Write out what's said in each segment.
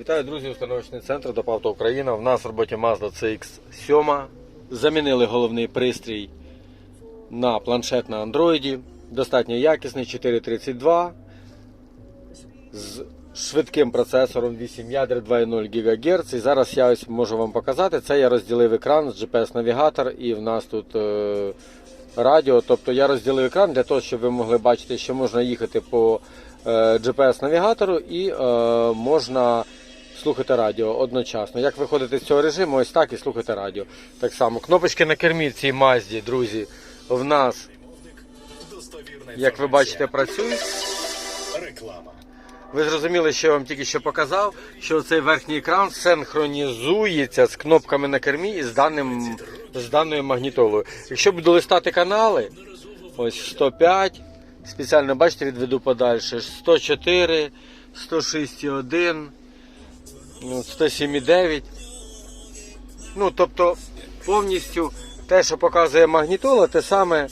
Вітаю, друзі, установочний центр ДОПАВТО Україна. В нас в роботі Mazda CX-7. Замінили головний пристрій на планшет на Android. Достатньо якісний 432 з швидким процесором 8 ядер 2,0 ГГц. І зараз я ось можу вам показати. Це я розділив екран з GPS-навігатор і в нас тут е, радіо. Тобто я розділив екран для того, щоб ви могли бачити, що можна їхати по е, GPS-навігатору і е, можна слухати радіо одночасно. Як виходити з цього режиму, ось так і слухати радіо. Так само. Кнопочки на кермі цій Мазді, друзі, в нас, як ви бачите, працюють. реклама. Ви зрозуміли, що я вам тільки що показав, що цей верхній екран синхронізується з кнопками на кермі і з, даним, з даною магнітолою. Якщо буду листати канали, ось 105, спеціально бачите, відведу подальше, 104, 106,1, ну, 107,9. Ну, тобто повністю те, що показує магнітола, те саме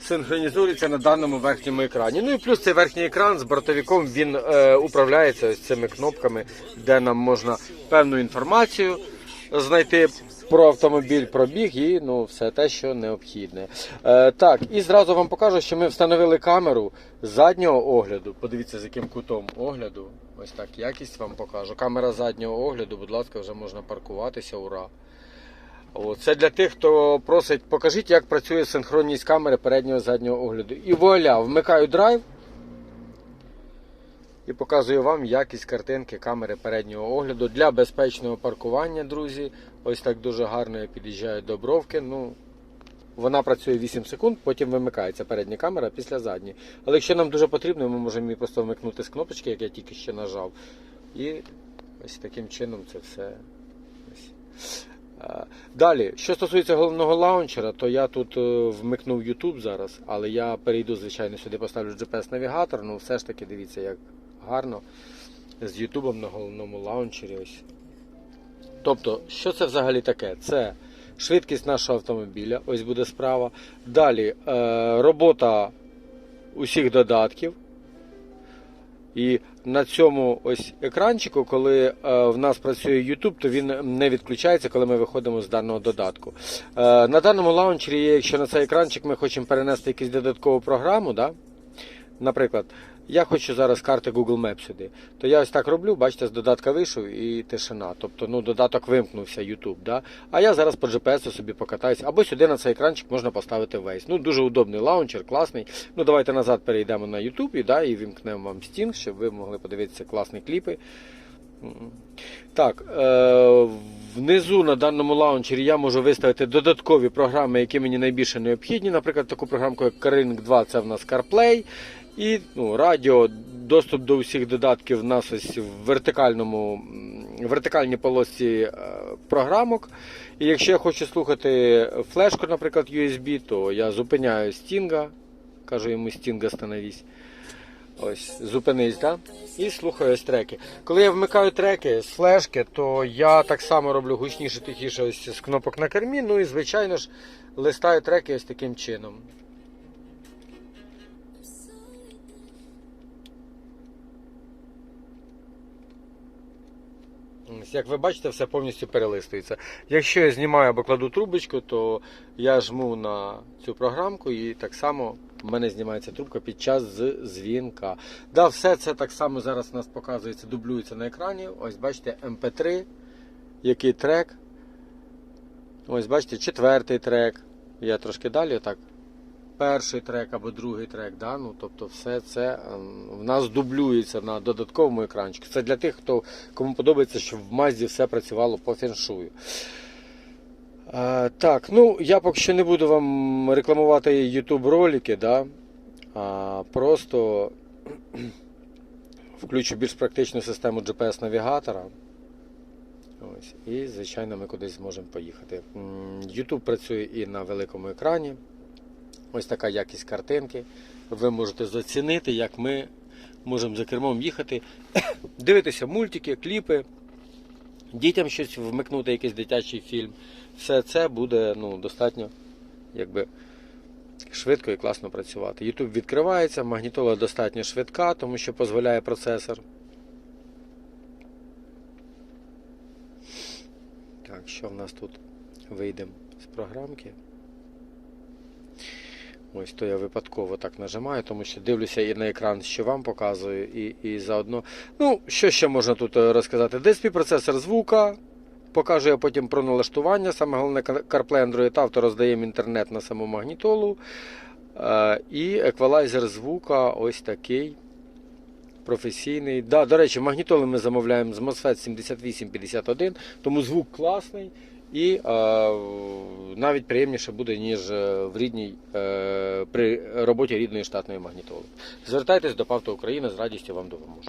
синхронізується на даному верхньому екрані. Ну і плюс цей верхній екран з бортовиком він е, управляється ось цими кнопками, де нам можна певну інформацію знайти про автомобіль, про біг і ну, все те, що необхідне. Е, так, і зразу вам покажу, що ми встановили камеру заднього огляду. Подивіться, з яким кутом огляду. Ось так якість вам покажу. Камера заднього огляду, будь ласка, вже можна паркуватися. Ура! Це для тих, хто просить, покажіть, як працює синхронність камери переднього і заднього огляду. І вуаля, вмикаю драйв і показую вам якість картинки камери переднього огляду для безпечного паркування, друзі. Ось так дуже гарно я під'їжджаю до бровки. Ну, вона працює 8 секунд, потім вимикається передня камера після задньої. Але якщо нам дуже потрібно, ми можемо її просто вмикнути з кнопочки, як я тільки ще нажав. І ось таким чином це все. Далі, що стосується головного лаунчера, то я тут е, вмикнув YouTube зараз, але я перейду, звичайно, сюди поставлю GPS-навігатор, ну все ж таки дивіться, як гарно з YouTube на головному лаунчері. Ось. Тобто, що це взагалі таке? Це швидкість нашого автомобіля, ось буде справа. Далі е, робота усіх додатків. І на цьому ось екранчику, коли е, в нас працює YouTube, то він не відключається, коли ми виходимо з даного додатку. Е, на даному лаунчері, якщо на цей екранчик ми хочемо перенести якусь додаткову програму, да? Наприклад, я хочу зараз карти Google Maps сюди, то я ось так роблю, бачите, з додатка вийшов і тишина. Тобто ну, додаток вимкнувся YouTube. Да? А я зараз по GPS собі покатаюся. Або сюди на цей екранчик можна поставити Waze. Ну, дуже удобний лаунчер, класний. Ну, давайте назад перейдемо на YouTube і, да, і вімкнемо вам Sting, щоб ви могли подивитися класні кліпи. Так, е, внизу на даному лаунчері я можу виставити додаткові програми, які мені найбільше необхідні. Наприклад, таку програмку, як Carlink 2, це в нас CarPlay. І ну, радіо, доступ до усіх додатків в нас ось в вертикальному, вертикальній полосці е, програмок. І якщо я хочу слухати флешку, наприклад, USB, то я зупиняю Стінга, кажу йому Стінга становись. Ось, зупинись, да? і слухаю ось треки. Коли я вмикаю треки з флешки, то я так само роблю гучніше, тихіше ось з кнопок на кермі. Ну і звичайно ж листаю треки ось таким чином. Як ви бачите, все повністю перелистується. Якщо я знімаю або кладу трубочку, то я жму на цю програмку і так само в мене знімається трубка під час дзвінка. Да, все це так само зараз у нас показується, дублюється на екрані. Ось бачите, MP3, який трек. Ось бачите, четвертий трек. Я трошки далі отак. Перший трек або другий трек, да? ну, тобто все це ем, в нас дублюється на додатковому екранчику. Це для тих, хто кому подобається, щоб в Мазді все працювало по феншую. Е, так, ну я поки що не буду вам рекламувати YouTube ролики, да? а просто включу більш практичну систему GPS-навігатора. Ось, і, звичайно, ми кудись зможемо поїхати. YouTube працює і на великому екрані. Ось така якість картинки. Ви можете зацінити, як ми можемо за кермом їхати, дивитися мультики, кліпи, дітям щось вмикнути, якийсь дитячий фільм. Все це буде ну, достатньо якби, швидко і класно працювати. YouTube відкривається, магнітола достатньо швидка, тому що дозволяє процесор. Так, що в нас тут? Вийдемо з програмки. Ось то я випадково так нажимаю, тому що дивлюся і на екран, що вам показую, і, і заодно. Ну, що ще можна тут е, розказати? DSP процесор звука. Покажу я потім про налаштування. Саме головне CarPlay Android Auto роздаємо інтернет на саму магнітолу. Е, І еквалайзер звука ось такий професійний. Да, до речі, магнітоли ми замовляємо з MOSFET 7851, тому звук класний і е, навіть приємніше буде, ніж е, в рідній, е, при роботі рідної штатної магнітоли. Звертайтесь до Павто України, з радістю вам допоможу.